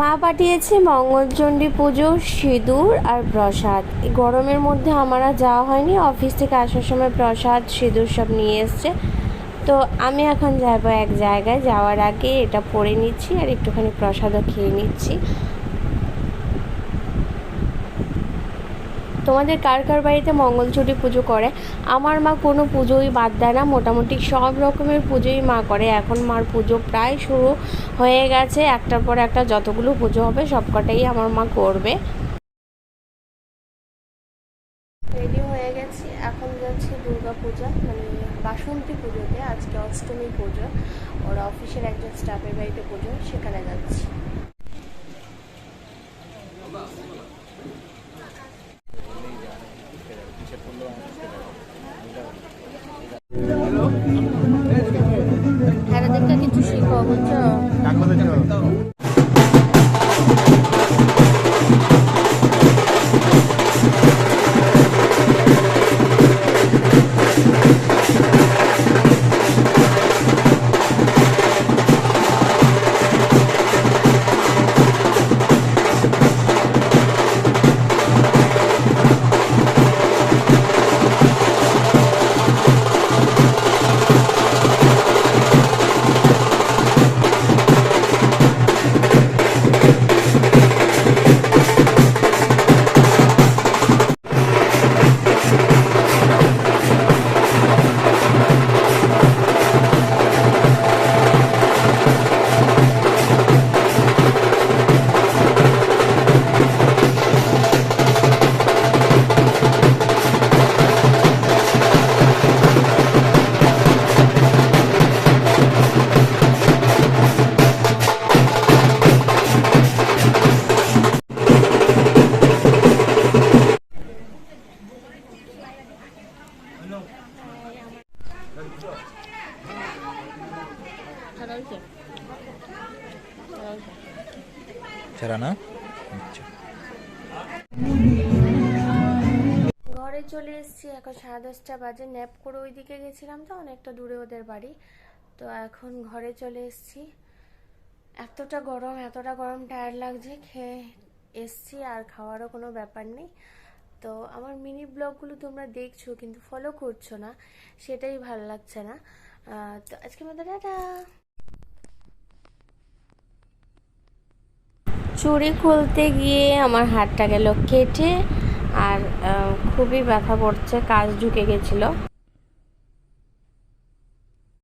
মা পাঠিয়েছে মঙ্গলচণ্ডী পুজো, সিঁদুর আর প্রসাদ। এই গরমের মধ্যে আমার আর যাওয়া হয়নি। অফিস থেকে আসার সময় প্রসাদ, সিঁদুর সব নিয়ে এসছে। তো আমি এখন যাব এক জায়গায়। যাওয়ার আগে এটা পরে নিচ্ছি আর একটুখানি প্রসাদও খেয়ে নিচ্ছি। তোমাদের কার কার বাড়িতে মঙ্গলচণ্ডী পুজো করে? আমার মা কোনো পুজোই বাদ দেয় না, মোটামুটি সব রকমের পুজোই মা করে। এখন মার পুজো প্রায় শুরু হয়ে গেছে, একটার পর একটা যতগুলো পুজো হবে সবকটাই আমার মা করবে। রেডি হয়ে গেছি, এখন যাচ্ছি দুর্গা পূজা মানে বাসন্তী পুজোতে, আজকে অষ্টমী পুজো। ওরা অফিসের একজন স্টাফের বাড়িতে পুজো, সেখানে যাচ্ছি। শিখো বুঝছ ছাড়া না? আচ্ছা। ঘরে চলে এসেছি এখন সাড়ে দশটা বাজে। ন্যাপ করে ওইদিকে গেছিলাম তো অনেকটা দূরে ওদের বাড়ি। তো এখন ঘরে চলে এসেছি। এতটা গরম এতটা গরম টায়ার লাগছে। খেয়ে এসছি আর খাওয়ারও কোনো ব্যাপার নেই। তো আমার মিনি ব্লগগুলো তোমরা দেখছ কিন্তু ফলো করছ না সেটাই ভালো লাগছে না। তো আজকে মতো টাটা। চুড়ি খুলতে গিয়ে আমার হাতটা গেল কেটে আর খুবই ব্যথা পড়ছে কাজ ঢুকে গেছিল।